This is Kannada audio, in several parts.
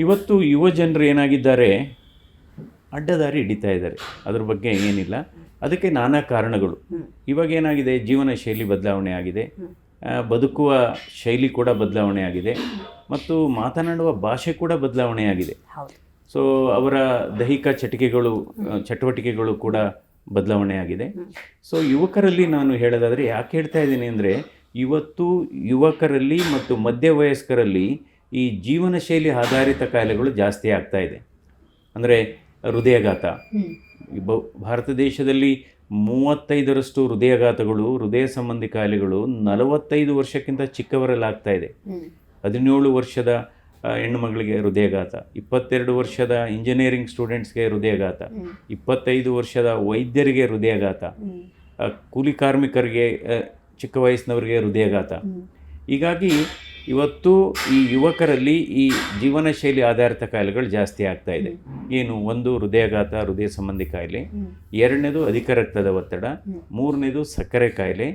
ಇವತ್ತು ಯುವ ಜನರು ಏನಾಗಿದ್ದಾರೆ? ಅಡ್ಡದಾರಿ ಹಿಡಿತಾ ಇದ್ದಾರೆ. ಅದ್ರ ಬಗ್ಗೆ ಏನಿಲ್ಲ. ಅದಕ್ಕೆ ನಾನಾ ಕಾರಣಗಳು. ಇವಾಗ ಏನಾಗಿದೆ? ಜೀವನ ಶೈಲಿ ಬದಲಾವಣೆ ಆಗಿದೆ. ಬದುಕುವ ಶೈಲಿ ಕೂಡ ಬದಲಾವಣೆ ಆಗಿದೆ. ಮತ್ತು ಮಾತನಾಡುವ ಭಾಷೆ ಕೂಡ ಬದಲಾವಣೆ ಆಗಿದೆ. ಸೊ ಅವರ ದೈಹಿಕ ಚಟಿಕೆಗಳು ಚಟುವಟಿಕೆಗಳು ಕೂಡ ಬದಲಾವಣೆ ಆಗಿದೆ. ಸೊ ಯುವಕರಲ್ಲಿ ನಾನು ಹೇಳೋದಾದರೆ ಯಾಕೆ ಹೇಳ್ತಾ ಇದ್ದೀನಿ ಅಂದರೆ ಇವತ್ತು ಯುವಕರಲ್ಲಿ ಮತ್ತು ಮಧ್ಯವಯಸ್ಕರಲ್ಲಿ ಈ ಜೀವನ ಶೈಲಿ ಆಧಾರಿತ ಕಾಯಿಲೆಗಳು ಜಾಸ್ತಿ ಆಗ್ತಾ ಇದೆ. ಅಂದರೆ ಹೃದಯಘಾತ. ಬ- ಭಾರತ ದೇಶದಲ್ಲಿ ಮೂವತ್ತೈದರಷ್ಟು ಹೃದಯಘಾತಗಳು ಹೃದಯ ಸಂಬಂಧಿ ಕಾಯಿಲೆಗಳು ನಲವತ್ತೈದು ವರ್ಷಕ್ಕಿಂತ ಚಿಕ್ಕವರಲ್ಲಿ ಆಗ್ತಾ ಇದೆ ಹದಿನೇಳು ವರ್ಷದ ಹೆಣ್ಣುಮಗಳಿಗೆ ಹೃದಯಘಾತ ಇಪ್ಪತ್ತೆರಡು ವರ್ಷದ ಇಂಜಿನಿಯರಿಂಗ್ ಸ್ಟೂಡೆಂಟ್ಸ್ಗೆ ಹೃದಯಘಾತ ಇಪ್ಪತ್ತೈದು ವರ್ಷದ ವೈದ್ಯರಿಗೆ ಹೃದಯಘಾತ ಕೂಲಿ ಕಾರ್ಮಿಕರಿಗೆ ಚಿಕ್ಕ ವಯಸ್ಸಿನವರಿಗೆ ಹೃದಯಘಾತ. ಹೀಗಾಗಿ ಇವತ್ತು ಈ ಯುವಕರಲ್ಲಿ ಈ ಜೀವನ ಶೈಲಿ ಆಧಾರಿತ ಕಾಯಿಲೆಗಳು ಜಾಸ್ತಿ ಆಗ್ತಾ ಇದೆ. ಏನು ಒಂದು ಹೃದಯಾಘಾತ ಹೃದಯ ಸಂಬಂಧಿ ಕಾಯಿಲೆ ಎರಡನೇದು ಅಧಿಕ ರಕ್ತದ ಒತ್ತಡ ಮೂರನೇದು ಸಕ್ಕರೆ ಕಾಯಿಲೆ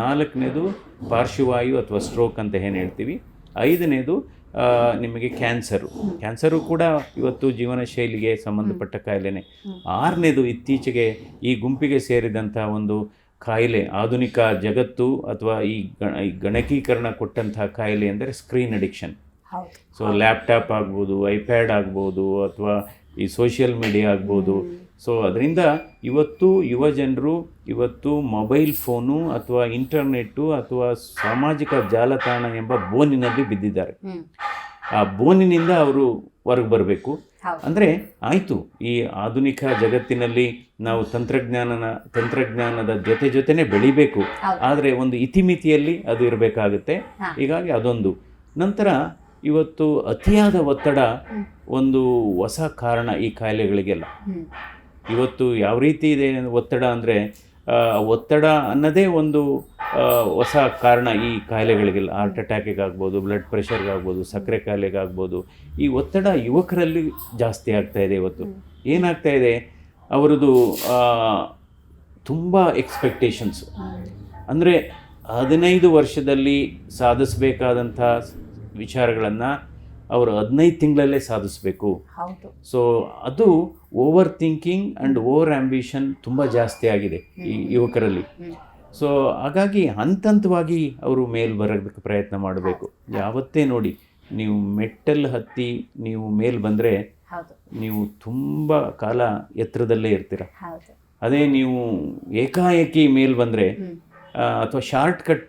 ನಾಲ್ಕನೇದು ಪಾರ್ಶ್ವವಾಯು ಅಥವಾ ಸ್ಟ್ರೋಕ್ ಅಂತ ಏನು ಹೇಳ್ತೀವಿ. ಐದನೇದು ನಿಮಗೆ ಕ್ಯಾನ್ಸರು. ಕ್ಯಾನ್ಸರು ಕೂಡ ಇವತ್ತು ಜೀವನ ಶೈಲಿಗೆ ಸಂಬಂಧಪಟ್ಟ ಕಾಯಿಲೆನೇ. ಆರನೇದು ಇತ್ತೀಚೆಗೆ ಈ ಗುಂಪಿಗೆ ಸೇರಿದಂಥ ಒಂದು ಕಾಯಿಲೆ ಆಧುನಿಕ ಜಗತ್ತು ಅಥವಾ ಈ ಗಣ ಈ ಗಣಕೀಕರಣ ಕೊಟ್ಟಂತಹ ಕಾಯಿಲೆ ಅಂದರೆ ಸ್ಕ್ರೀನ್ ಅಡಿಕ್ಷನ್. ಸೊ ಲ್ಯಾಪ್ಟಾಪ್ ಆಗ್ಬೋದು ಐಪ್ಯಾಡ್ ಆಗ್ಬೋದು ಅಥವಾ ಈ ಸೋಷಿಯಲ್ ಮೀಡಿಯಾ ಆಗ್ಬೋದು. ಸೊ ಅದರಿಂದ ಇವತ್ತು ಯುವ ಜನರು ಇವತ್ತು ಮೊಬೈಲ್ ಫೋನು ಅಥವಾ ಇಂಟರ್ನೆಟ್ಟು ಅಥವಾ ಸಾಮಾಜಿಕ ಜಾಲತಾಣ ಎಂಬ ಬೋನಿನಲ್ಲಿ ಬಿದ್ದಿದ್ದಾರೆ. ಆ ಬೋನಿನಿಂದ ಅವರು ಹೊರಗೆ ಬರಬೇಕು. ಅಂದರೆ ಆಯಿತು ಈ ಆಧುನಿಕ ಜಗತ್ತಿನಲ್ಲಿ ನಾವು ತಂತ್ರಜ್ಞಾನನ ತಂತ್ರಜ್ಞಾನದ ಜೊತೆ ಜೊತೆನೆ ಬೆಳಿಬೇಕು. ಆದರೆ ಒಂದು ಇತಿಮಿತಿಯಲ್ಲಿ ಅದು ಇರಬೇಕಾಗುತ್ತೆ. ಹೀಗಾಗಿ ಅದೊಂದು. ನಂತರ ಇವತ್ತು ಅತಿಯಾದ ಒತ್ತಡ ಒಂದು ಹೊಸ ಕಾರಣ ಈ ಕಾಯಿಲೆಗಳಿಗೆಲ್ಲ. ಇವತ್ತು ಯಾವ ರೀತಿ ಇದೆ ಒತ್ತಡ ಅಂದರೆ ಒತ್ತಡ ಅನ್ನೋದೇ ಒಂದು ಹೊಸ ಕಾರಣ ಈ ಕಾಯಿಲೆಗಳಿಗೆಲ್ಲ ಹಾರ್ಟ್ ಅಟ್ಯಾಕಿಗಾಗ್ಬೋದು ಬ್ಲಡ್ ಪ್ರೆಷರ್ಗಾಗ್ಬೋದು ಸಕ್ಕರೆ ಕಾಯಿಲೆಗಾಗ್ಬೋದು. ಈ ಒತ್ತಡ ಯುವಕರಲ್ಲಿ ಜಾಸ್ತಿ ಆಗ್ತಾ ಇದೆ ಇವತ್ತು. ಏನಾಗ್ತಾ ಇದೆ? ಅವರದು ತುಂಬ ಎಕ್ಸ್ಪೆಕ್ಟೇಷನ್ಸ್ ಅಂದರೆ ಹದಿನೈದು ವರ್ಷದಲ್ಲಿ ಸಾಧಿಸಬೇಕಾದಂಥ ವಿಚಾರಗಳನ್ನು ಅವರು ಹದಿನೈದು ತಿಂಗಳಲ್ಲೇ ಸಾಧಿಸಬೇಕು. ಸೊ ಅದು over thinking and over ambition ತುಂಬ ಜಾಸ್ತಿ ಆಗಿದೆ ಈ ಯುವಕರಲ್ಲಿ. ಸೊ ಹಾಗಾಗಿ ಹಂತ ಹಂತವಾಗಿ ಅವರು ಮೇಲ್ ಬರೋದಕ್ಕೆ ಪ್ರಯತ್ನ ಮಾಡಬೇಕು. ಯಾವತ್ತೇ ನೋಡಿ ನೀವು ಮೆಟ್ಟಲ್ ಹತ್ತಿ ನೀವು ಮೇಲ್ ಬಂದರೆ ಹೌದು. ನೀವು ತುಂಬ ಕಾಲ ಎತ್ತರದಲ್ಲೇ ಇರ್ತೀರ. ಹೌದು. ಅದೇ ನೀವು ಏಕಾಏಕಿ ಮೇಲ್ ಬಂದರೆ ಅಥವಾ ಶಾರ್ಟ್ ಕಟ್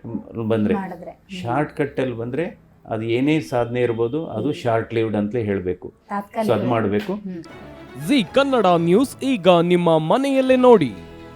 ಬಂದರೆ ಶಾರ್ಟ್ಕಟ್ಟಲ್ಲಿ ಶಾರ್ಟ್ ಕಟ್ಟಲ್ಲಿ ಬಂದರೆ ಅದು ಏನೇ ಸಾಧನೆ ಇರ್ಬೋದು ಅದು ಶಾರ್ಟ್ ಲಿವ್ಡ್ ಅಂತಲೇ ಹೇಳಬೇಕು. ಸೊ ಅದು ಮಾಡಬೇಕು. ಜಿ ಕನ್ನಡ ನ್ಯೂಸ್ ಈಗ ನಿಮ್ಮ ಮನೆಯಲ್ಲೇ ನೋಡಿ.